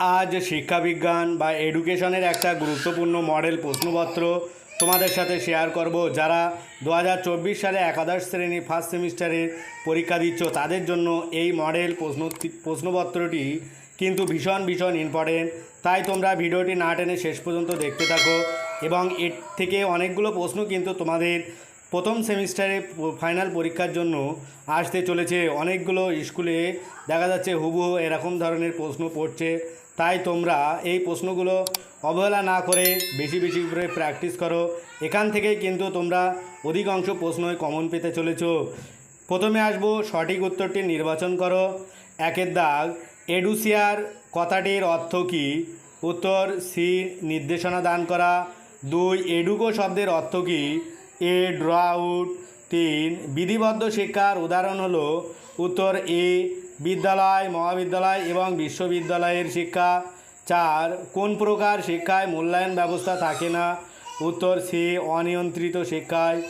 আজ শিক্ষাবিজ্ঞান বা এডুকেশনের একটা গুরুত্বপূর্ণ মডেল প্রশ্নপত্র তোমাদের সাথে শেয়ার করব। যারা দু হাজার চব্বিশ সালে একাদশ শ্রেণি ফার্স্ট সেমিস্টারের পরীক্ষা দিচ্ছ, তাদের জন্য এই মডেল প্রশ্ন প্রশ্নপত্রটি কিন্তু ভীষণ ভীষণ ইম্পর্টেন্ট তাই তোমরা ভিডিওটি না টেনে শেষ পর্যন্ত দেখতে থাকো এবং এর থেকে অনেকগুলো প্রশ্ন কিন্তু তোমাদের প্রথম সেমিস্টারে ফাইনাল পরীক্ষার জন্য আসতে চলেছে। অনেকগুলো স্কুলে দেখা যাচ্ছে হুবহু এরকম ধরনের প্রশ্ন পড়ছে। তাই তোমরা এই প্রশ্নগুলো অবহেলা না করে বেশি বেশি করে প্র্যাকটিস করো। এখান থেকেই কিন্তু তোমরা অধিকাংশ প্রশ্নই কমন পেতে চলেছ। প্রথমে আসব, সঠিক উত্তরটি নির্বাচন করো। একের দাগ এডুসিয়ার কথাটির অর্থ কী? উত্তর সি নির্দেশনা দান করা। দুই এডুকো শব্দের অর্থ কী? এ ড্র আউট তিন, বিধিবদ্ধ শিক্ষার উদাহরণ হলো, উত্তর এ বিদ্যালয়, মহাবিদ্যালয় এবং বিশ্ববিদ্যালয়ের শিক্ষা। চার, কোন প্রকার শিক্ষায় মূল্যায়ন ব্যবস্থা থাকে না? উত্তর সি, অনিয়ন্ত্রিত শিক্ষায়।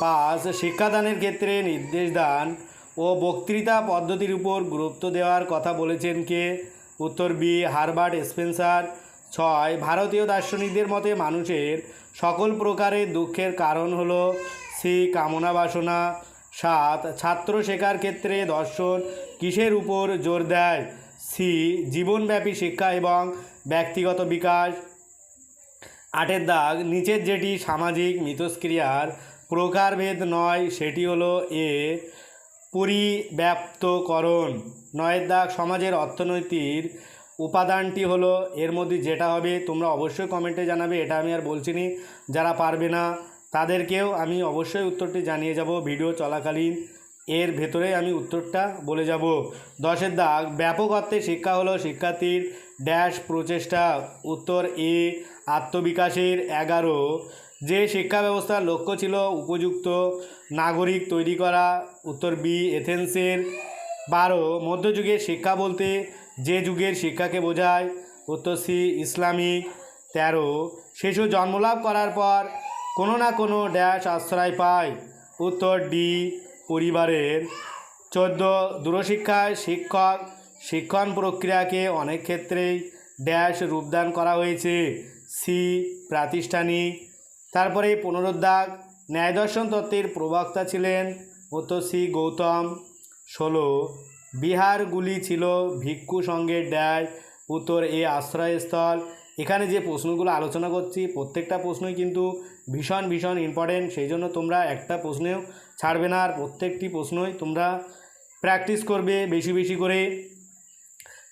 পাঁচ, শিক্ষাদানের ক্ষেত্রে নির্দেশ দান ও বক্তৃতা পদ্ধতির উপর গুরুত্ব দেওয়ার কথা বলেছেন কে? উত্তর বি হারবার্ট স্পেন্সার। ছয়, ভারতীয় দার্শনিকদের মতে মানুষের সকল প্রকারের দুঃখের কারণ হলো সি, কামনা বাসনা। সাত, ছাত্র শেখার ক্ষেত্রে দর্শন কিসের উপর জোর দেয়? সি, জীবনব্যাপী শিক্ষা এবং ব্যক্তিগত বিকাশ। আটের দাগ, নিচের যেটি সামাজিক মিথস্ক্রিয়ার প্রকারভেদ নয়, সেটি হলো এ, পরিব্যাপ্তকরণ। নয়ের দাগ, সমাজের অর্থনৈতিক উপাদানটি হলো এর মধ্যে যেটা হবে, তোমরা অবশ্যই কমেন্টে জানাবে, এটা আমি আর বলছি যারা পারবে না তাদেরকেও আমি অবশ্যই উত্তরটি জানিয়ে যাব। ভিডিও চলাকালীন এর ভেতরে আমি উত্তরটা বলে যাব। দশের দাগ, ব্যাপক অর্থে শিক্ষা হলো শিক্ষার্থীর ড্যাশ প্রচেষ্টা। উত্তর এ, আত্মবিকাশের এগারো। যে শিক্ষা ব্যবস্থার লক্ষ্য ছিল উপযুক্ত নাগরিক তৈরি করা। উত্তর বি, এথেন্সের বারো। মধ্যযুগের শিক্ষা বলতে যে যুগের শিক্ষাকে বোঝায়। উত্তর সি, ইসলামিক তেরো। শিশু জন্মলাভ করার পর কোনো না কোনো ড্যাশ আশ্রয় পায়। উত্তর ডি পরিবারের। চোদ্দ, দূরশিক্ষায় শিক্ষক। শিক্ষণ প্রক্রিয়াকে অনেক ক্ষেত্রেই ড্যাশ রূপদান করা হয়েছে। সি প্রাতিষ্ঠানিক। তারপরে পুনরুদ্ধার। ন্যায়দর্শন তত্ত্বের প্রবক্তা ছিলেন উত্তর সি গৌতম। ষোলো, বিহারগুলি ছিল ভিক্ষু সঙ্গের ড্যাশ উত্তর এ আশ্রয়স্থল। এখানে যে প্রশ্নগুলো আলোচনা করছি, প্রত্যেকটা প্রশ্নই কিন্তু ভীষণ ভীষণ ইম্পর্টেন্ট সেই জন্য তোমরা একটা প্রশ্নেও ছাড়বে না, আর প্রত্যেকটি প্রশ্নই তোমরা প্র্যাকটিস করবে বেশি বেশি করে।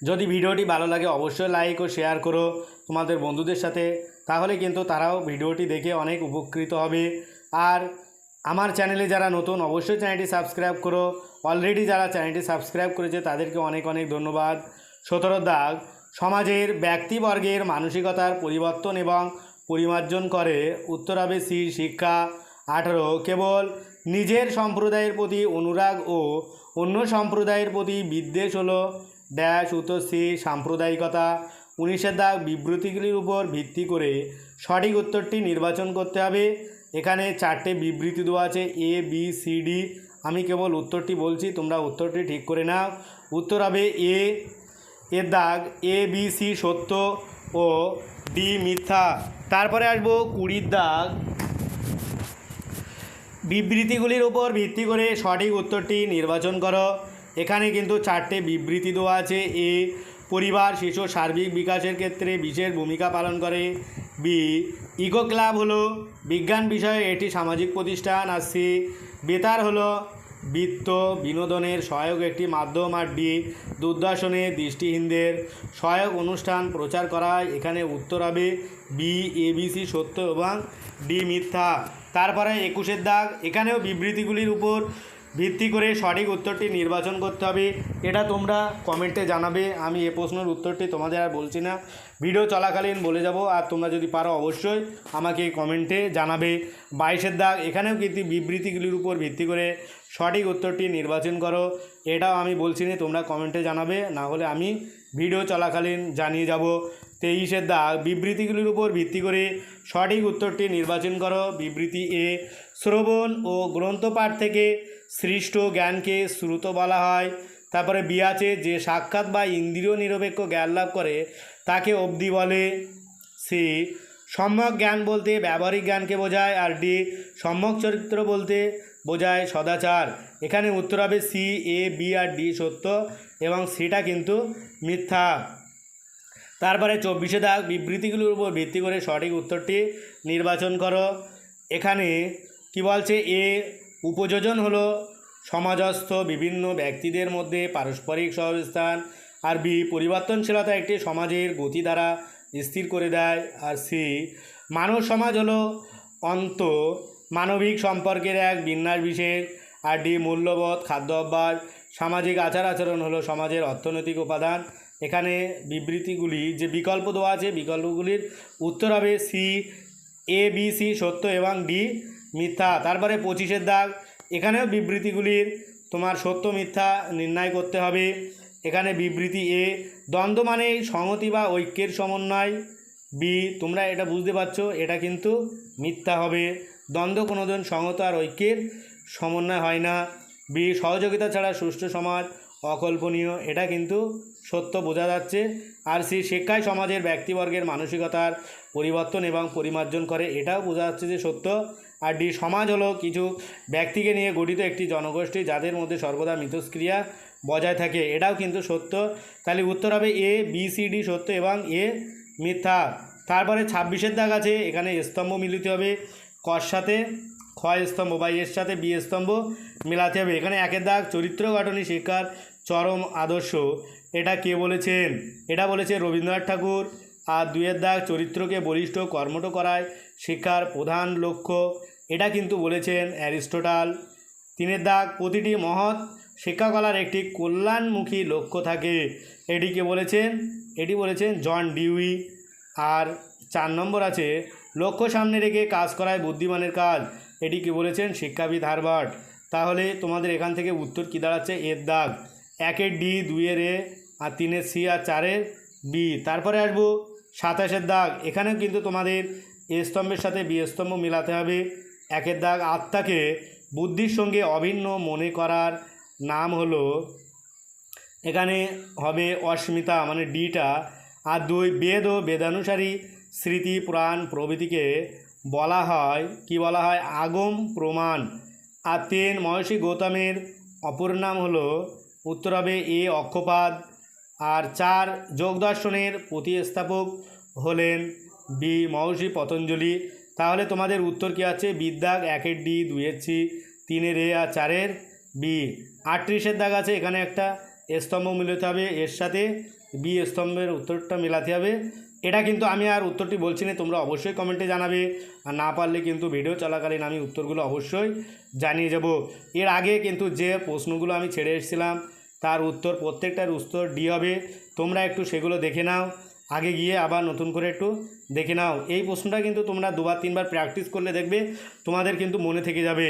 যদি ভিডিওটি ভালো লাগে, অবশ্যই লাইক ও শেয়ার করো তোমাদের বন্ধুদের সাথে। তাহলে কিন্তু তারাও ভিডিওটি দেখে অনেক উপকৃত হবে। আর আমার চ্যানেলে যারা নতুন, অবশ্যই চ্যানেলটি সাবস্ক্রাইব করো। অলরেডি যারা চ্যানেলটি সাবস্ক্রাইব করেছে, তাদেরকে অনেক অনেক ধন্যবাদ। সতেরো দাগ সমাজের, ব্যক্তিবর্গের মানসিকতার পরিবর্তন এবং পরিমার্জন করে। উত্তর হবে সি শিক্ষা আঠারো। কেবল নিজের সম্প্রদায়ের প্রতি অনুরাগ ও অন্য সম্প্রদায়ের প্রতি বিদ্বেষ হলো। ড্যাশ উত্তরশ্রী সাম্প্রদায়িকতা। উনিশের দাগ বিবৃতিগুলির উপর ভিত্তি করে সঠিক উত্তরটি নির্বাচন করতে হবে। এখানে চারটে বিবৃতি দেওয়া আছে, এ, বি, সি, ডি। আমি কেবল উত্তরটি বলছি, তোমরা উত্তরটি ঠিক করে নাও। উত্তর হবে এ, এর দাগ এ, বি, সি সত্য। ও ডি মিথ্যা। তারপরে আসব কুড়ির দাগ। বিবৃতিগুলির উপর ভিত্তি করে সঠিক উত্তরটি নির্বাচন করো। এখানে কিন্তু চারটে বিবৃতি দেওয়া আছে। এ, পরিবার, শিশু, সার্বিক বিকাশের ক্ষেত্রে বিশেষ ভূমিকা পালন করে। বি, ইকো ক্লাব হলো বিজ্ঞান বিষয়ে এটি সামাজিক প্রতিষ্ঠান। আর সি, বেতার হলো বৃত্ত বিনোদনের সহায়ক একটি মাধ্যম আর ডি দূরদর্শনে দৃষ্টিহীনদের সহায়ক অনুষ্ঠান প্রচার করা হয় এখানে উত্তর হবে বি এবিসি সত্য এবং ডি মিথ্যা। তারপরে একুশের দাগ, এখানেও বিবৃতিগুলির উপর ভিত্তি করে সঠিক উত্তরটি নির্বাচন করতে হবে। এটা তোমরা কমেন্টে জানাবে। আমি এ প্রশ্নের উত্তরটি তোমাদের আর বলছি না। ভিডিও চলাকালীন বলে যাব। আর তোমরা যদি পারো অবশ্যই আমাকে কমেন্টে জানাবে। বাইশের দাগ, এখানেও কিন্তু বিবৃতিগুলির উপর ভিত্তি করে সঠিক উত্তরটি নির্বাচন করো। এটাও আমি বলছি না, তোমরা কমেন্টে জানাবে। না হলে আমি ভিডিও চলাকালীন জানিয়ে যাব। তেইশের দাগ, বিবৃতিগুলির উপর ভিত্তি করে সঠিক উত্তরটি নির্বাচন করো। বিবৃতি এ শ্রবণ ও গ্রন্থপাঠ থেকে সৃষ্ট জ্ঞানকে শ্রুত বলা হয়। তারপরে বি আছে, যে সাক্ষাৎ বা ইন্দ্রিয় নিরপেক্ষ জ্ঞান লাভ করে, তাকে অবধি বলে সি সম্যক জ্ঞান বলতে ব্যবহারিক জ্ঞানকে বোঝায় আর ডি সম্যক চরিত্র বলতে বোঝায় সদাচার। এখানে উত্তর হবে সি, এ, বি আর ডি সত্য এবং সিটা কিন্তু মিথ্যা। তারপরে চব্বিশে দাগ, বিবৃতিগুলোর উপর ভিত্তি করে সঠিক উত্তরটি নির্বাচন করো। এখানে কি বলছে? এ উপযোজন হলো সমাজস্থ বিভিন্ন ব্যক্তিদের মধ্যে পারস্পরিক সহাবস্থান আর বি পরিবর্তনশীলতা একটি সমাজের গতি দ্বারা স্থির করে দেয় আর সি মানব সমাজ হলো অন্ত মানবিক সম্পর্কের এক বিন্যাস বিশেষ আর ডি মূল্যবোধ, খাদ্য অভ্যাস, সামাজিক আচার আচরণ হলো সমাজের অর্থনৈতিক উপাদান। এখানে বিবৃতিগুলি যে বিকল্প দেওয়া আছে, বিকল্পগুলির উত্তর হবে সি, এ, বি, সি সত্য এবং ডি। মিথ্যা, তারপরে পঁচিশের দাগ। এখানেও বিবৃতিগুলির তোমার সত্য, মিথ্যা নির্ণয় করতে হবে। এখানে বিবৃতি এ, দ্বন্দ্ব মানে সংহতি বা ঐক্যের সমন্বয়। বি, তোমরা এটা বুঝতে পারছ, এটা কিন্তু মিথ্যা হবে। দ্বন্দ্ব কোনোদিন সংহত আর ঐক্যের সমন্বয় হয় না। বি, সহযোগিতা ছাড়া সুষ্ঠু সমাজ অকল্পনীয়, এটা কিন্তু সত্য, বোঝা যাচ্ছে। আর সি, শিক্ষায় সমাজের ব্যক্তিবর্গের মানসিকতার পরিবর্তন এবং পরিমার্জন করে, এটাও বোঝা যাচ্ছে যে সত্য। আর ডি সমাজ হলো কিছু ব্যক্তিকে নিয়ে গঠিত একটি জনগোষ্ঠী যাদের মধ্যে সর্বদা মিথস্ক্রিয়া বজায় থাকে। এটাও কিন্তু সত্য। তাহলে উত্তর হবে এ, বি, সি, ডি সত্য এবং এ মিথ্যা। তারপরে ছাব্বিশের দাগ আছে, এখানে স্তম্ভ মিলিত হবে। কর সাথে ক্ষয় স্তম্ভ বা এর সাথে বি স্তম্ভ মেলাতে হবে। এখানে একের দাগ, চরিত্র গঠনী শিক্ষার চরম আদর্শ। এটা কে বলেছেন? এটা বলেছে রবীন্দ্রনাথ ঠাকুর। আর দুয়ের দাগ, চরিত্রকে বলিষ্ঠ কর্মঠ করায় শিক্ষার প্রধান লক্ষ্য। এটা কিন্তু বলেছেন অ্যারিস্টোটাল। তিনের দাগ, প্রতিটি মহৎ শিক্ষাকলার একটি কল্যাণমুখী লক্ষ্য থাকে। এটিকে বলেছেন, এটি বলেছেন জন ডিউই। আর চার নম্বর আছে, লক্ষ্য সামনে রেখে কাজ করায় বুদ্ধিমানের কাজ। এটিকে বলেছেন শিক্ষাবিদ হারবার্ট তাহলে তোমাদের এখান থেকে উত্তর কী দাঁড়াচ্ছে? এর দাগ। একের ডি, দুইয়ের এ, আর তিনের সি, আর চারের বি। তারপরে আসব সাতাশের দাগ। এখানেও কিন্তু তোমাদের এ স্তম্ভের সাথে বি স্তম্ভ মেলাতে হবে। একের দাগ আত্মাকে বুদ্ধির সঙ্গে অভিন্ন মনে করার নাম হলো, এখানে হবে অস্মিতা মানে ডিটা। আর দুই, বেদ ও বেদানুসারী স্মৃতি পুরাণ প্রভৃতিকে বলা হয়, কি বলা হয়? আগম প্রমাণ। আর তিন, মহর্ষি গৌতমের অপর নাম হলো উত্তর হবে এ অক্ষপাদ। আর চার যোগ দর্শনের প্রতিস্থাপক হলেন বি মহর্ষি পতঞ্জলি। তাহলে তোমাদের উত্তর কী আছে? বিদ্যাগ একের ডি, দুইয়ের সি তিনের এ আর চারের বি। আটত্রিশের দাগ আছে, এখানে একটা স্তম্ভ মিলাতে হবে, এর সাথে বি স্তম্ভের উত্তরটা মেলাতে হবে। এটা কিন্তু আমি আর উত্তরটি বলছি না, তোমরা অবশ্যই কমেন্টে জানাবে। আর না পারলে কিন্তু ভিডিও চলাকালীন আমি উত্তরগুলো অবশ্যই জানিয়ে যাব। এর আগে কিন্তু যে প্রশ্নগুলো আমি ছেড়ে এসেছিলাম, তার উত্তর প্রত্যেকটার উত্তর ডি হবে। তোমরা একটু সেগুলো দেখে নাও। আগে গিয়ে আবার নতুন করে একটু দেখে নাও। এই প্রশ্নটা কিন্তু তোমরা দুবার, তিনবার প্র্যাকটিস করলে দেখবে তোমাদের কিন্তু মনে থেকে যাবে।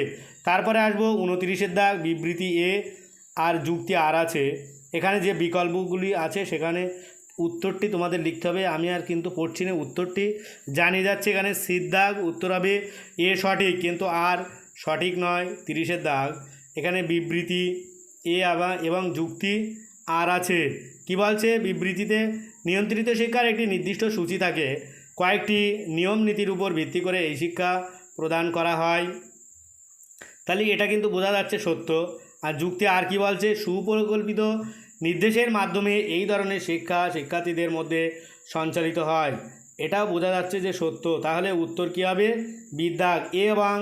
তারপরে আসব উনতিরিশের দাগ, বিবৃতি এ আর যুক্তি আর আছে। এখানে যে বিকল্পগুলি আছে সেখানে উত্তরটি তোমাদের লিখতে হবে। আমি আর কিন্তু পড়ছি না উত্তরটি। জানিয়ে যাচ্ছে এখানে সির দাগ, উত্তর হবে এ সঠিক, কিন্তু আর সঠিক নয়, তিরিশের দাগ। এখানে বিবৃতি এ আবার এবং যুক্তি আর আছে। কি বলছে? বিবৃতিতে নিয়ন্ত্রিত শিক্ষার একটি নির্দিষ্ট সূচি থাকে। কয়েকটি নিয়ম নীতির উপর ভিত্তি করে এই শিক্ষা প্রদান করা হয়। তাহলে এটা কিন্তু বোঝা যাচ্ছে সত্য। আর যুক্তি আর কি বলছে? সুপরিকল্পিত নির্দেশের মাধ্যমে এই ধরনের শিক্ষা শিক্ষার্থীদের মধ্যে সঞ্চালিত হয়। এটাও বোঝা যাচ্ছে যে সত্য। তাহলে উত্তর কী হবে? বিদ্যাগ এ এবং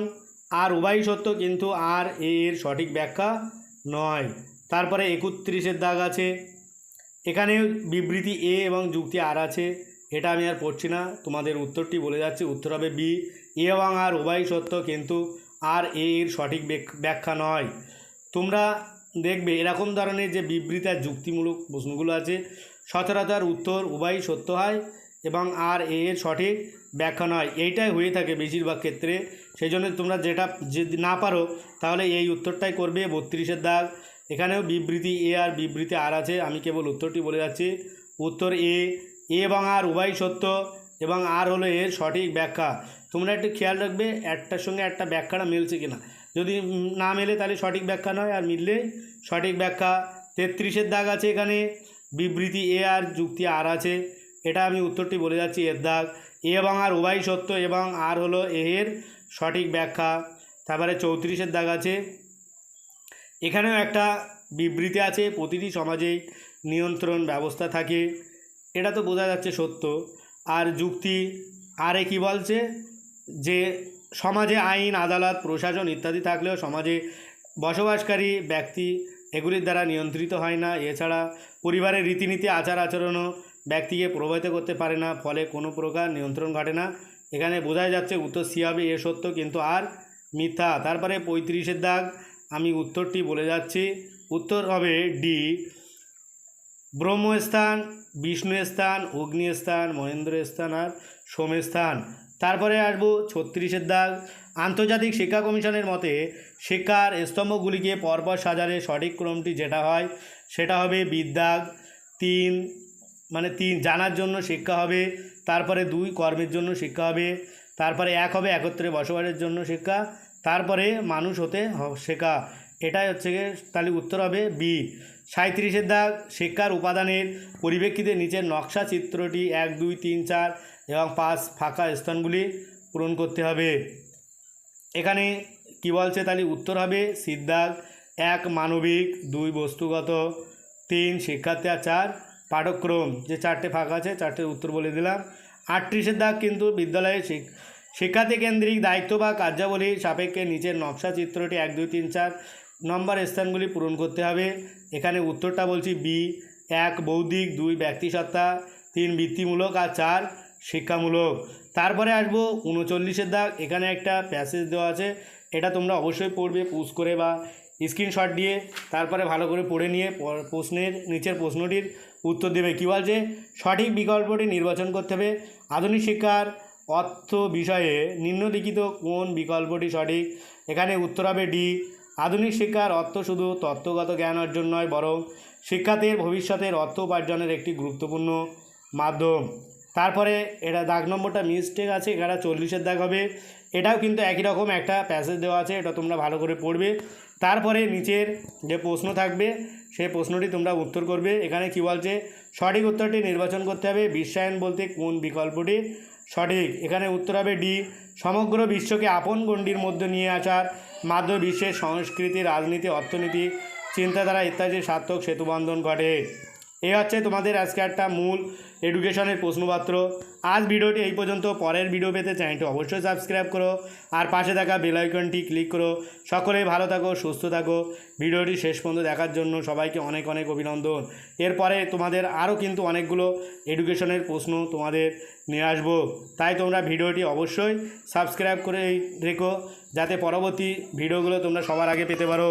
আর উভয়ই সত্য, কিন্তু আর এর সঠিক ব্যাখ্যা নয়। তারপরে একত্রিশের দাগ আছে। এখানে বিবৃতি এ এবং যুক্তি আর আছে। এটা আমি আর পড়ছি না। তোমাদের উত্তরটি বলে যাচ্ছে। উত্তর হবে বি। এ এবং আর উভয়ই সত্য, কিন্তু আর এ এর সঠিক ব্যাখ্যা নয়। তোমরা দেখবে এরকম ধরনের যে বিবৃতি আর যুক্তিমূলক প্রশ্নগুলো আছে, সচরাচর উত্তর উভয়ই সত্য হয় এবং আর এ এর সঠিক ব্যাখ্যা নয়। এইটাই হয়ে থাকে বেশিরভাগ ক্ষেত্রে। সেই জন্য তোমরা যেটা যদি না পারো, তাহলে এই উত্তরটাই করবে। বত্রিশের দাগ। এখানেও বিবৃতি এ আর বিবৃতি আর আছে। আমি কেবল উত্তরটি বলে যাচ্ছি। উত্তর এ এ এবং আর উভয় সত্য এবং আর হলো এর সঠিক ব্যাখ্যা। তোমরা একটু খেয়াল রাখবে একটার সঙ্গে একটা ব্যাখ্যাটা মিলছে কিনা। যদি না মেলে তাহলে সঠিক ব্যাখ্যা নয়, আর মিললে সঠিক ব্যাখ্যা। তেত্রিশের দাগ আছে এখানে। বিবৃতি এ আর যুক্তি আর আছে। এটা আমি উত্তরটি বলে যাচ্ছি, এর দাগ। এ এবং আর উভয় সত্য এবং আর হলো এর সঠিক ব্যাখ্যা। তারপরে চৌত্রিশের দাগ আছে। এখানেও একটা বিবৃতি আছে, প্রতিটি সমাজেই নিয়ন্ত্রণ ব্যবস্থা থাকে। এটা তো বোঝা যাচ্ছে সত্য। আর যুক্তি আরে কি বলছে? যে সমাজে আইন, আদালত, প্রশাসন ইত্যাদি থাকলেও সমাজে বসবাসকারী ব্যক্তি এগুলির দ্বারা নিয়ন্ত্রিত হয় না। এছাড়া পরিবারের রীতিনীতি, আচার আচরণও ব্যক্তিকে প্রভাবিত করতে পারে না। ফলে কোনো প্রকার নিয়ন্ত্রণ ঘটে না। এখানে বোঝাই যাচ্ছে উত্তর সি হবে এ সত্য, কিন্তু আর মিথ্যা। তারপরে পঁয়ত্রিশের দাগ আমি উত্তরটি বলে যাচ্ছি। উত্তর হবে ডি। ব্রহ্মস্থান বিষ্ণু স্থান অগ্নি স্থান মহেন্দ্র স্থান আর সোমস্থান। তারপরে আসব ছত্রিশের দাগ। আন্তর্জাতিক শিক্ষা কমিশনের মতে শিক্ষার স্তম্ভগুলিকে পরপর সাজারে সঠিক ক্রমটি যেটা হয়, সেটা হবে বিদ্যাগ। তিন মানে তিন, জানার জন্য শিক্ষা হবে, তারপরে দুই, কর্মের জন্য শিক্ষা হবে, তারপরে এক হবে একত্রে বসবাসের জন্য শিক্ষা তারপরে মানুষ হতে শেখা। এটাই হচ্ছে গিয়ে তাহলে উত্তর হবে বি। সাঁত্রিশের দাগ, শিক্ষার উপাদানের পরিপ্রেক্ষিতে নিচের নকশা চিত্রটি এক, দুই, তিন, চার এবং পাঁচ ফাঁকা স্থানগুলি পূরণ করতে হবে। এখানে কি বলছে? তাহলে উত্তর হবে সিদ্ধাগ এক, মানবিক, দুই, বস্তুগত, তিন, শিক্ষার্থী আর চার, পাঠক্রম। যে চারটে ফাঁকা আছে, চারটে উত্তর বলে দিলাম। আটত্রিশের দাগ কিন্তু বিদ্যালয়ে শিক্ষার্থী কেন্দ্রিক দায়িত্ব বা কার্যাবলীর সাপেক্ষে নিচের নকশা চিত্রটি এক, দুই, তিন, চার নম্বর স্থানগুলি পূরণ করতে হবে। এখানে উত্তরটা বলছি বি এক, বৌদ্ধিক, দুই ব্যক্তিসত্তা তিন, বৃত্তিমূলক আর চার, শিক্ষামূলক। তারপরে আসব উনচল্লিশের দাগ। এখানে একটা প্যাসেজ দেওয়া আছে। এটা তোমরা অবশ্যই পড়বে, পুশ করে বা স্ক্রিনশট দিয়ে। তারপরে ভালো করে পড়ে নিয়ে প্রশ্নের নিচের প্রশ্নটির উত্তর দেবে। কী বলছে? সঠিক বিকল্পটি নির্বাচন করতে হবে। আধুনিক শিক্ষার অর্থ বিষয়ে নিম্নলিখিত কোন বিকল্পটি সঠিক? এখানে উত্তর হবে ডি, আধুনিক শিক্ষার অর্থ শুধু তত্ত্বগত জ্ঞান অর্জন নয়, বরং শিক্ষার্থীর ভবিষ্যতের অর্থ উপার্জনের একটি গুরুত্বপূর্ণ মাধ্যম। তারপরে এটা দাগ নম্বরটা মিস্টেক আছে এটা চল্লিশের দাগ হবে। এটাও কিন্তু একই রকম একটা প্যাসেজ দেওয়া আছে, এটা তোমরা ভালো করে পড়বে। তারপরে নিচের যে প্রশ্ন থাকবে সেই প্রশ্নটি তোমরা উত্তর করবে। এখানে কি বলছে? সঠিক উত্তরটি নির্বাচন করতে হবে, বিশ্বায়ন বলতে কোন বিকল্পটি? সঠিক। এখানে উত্তর হবে ডি। সমগ্র বিশ্বকে আপন গণ্ডির মধ্যে নিয়ে আসার মাধ্যমে বিশ্বের সংস্কৃতি, রাজনীতি, অর্থনীতি, চিন্তাধারা ইত্যাদির সার্থক সেতুবন্ধন ঘটে। এই হচ্ছে তোমাদের আজকে একটা মূল এডুকেশনের প্রশ্নপত্র। আজ ভিডিওটি এই পর্যন্ত, পরের ভিডিও পেতে চ্যানেলটি অবশ্যই সাবস্ক্রাইব করো আর পাশে থাকা বেল ক্লিক করো। সকলেই ভালো থাকো, সুস্থ থাকো। ভিডিওটি শেষ পর্যন্ত দেখার জন্য সবাইকে অনেক অনেক অভিনন্দন। এরপরে তোমাদের আরও কিন্তু অনেকগুলো এডুকেশনের প্রশ্ন তোমাদের নিয়ে আসব। তাই তোমরা ভিডিওটি অবশ্যই সাবস্ক্রাইব করে রেখো, যাতে পরবর্তী ভিডিওগুলো তোমরা সবার আগে পেতে পারো।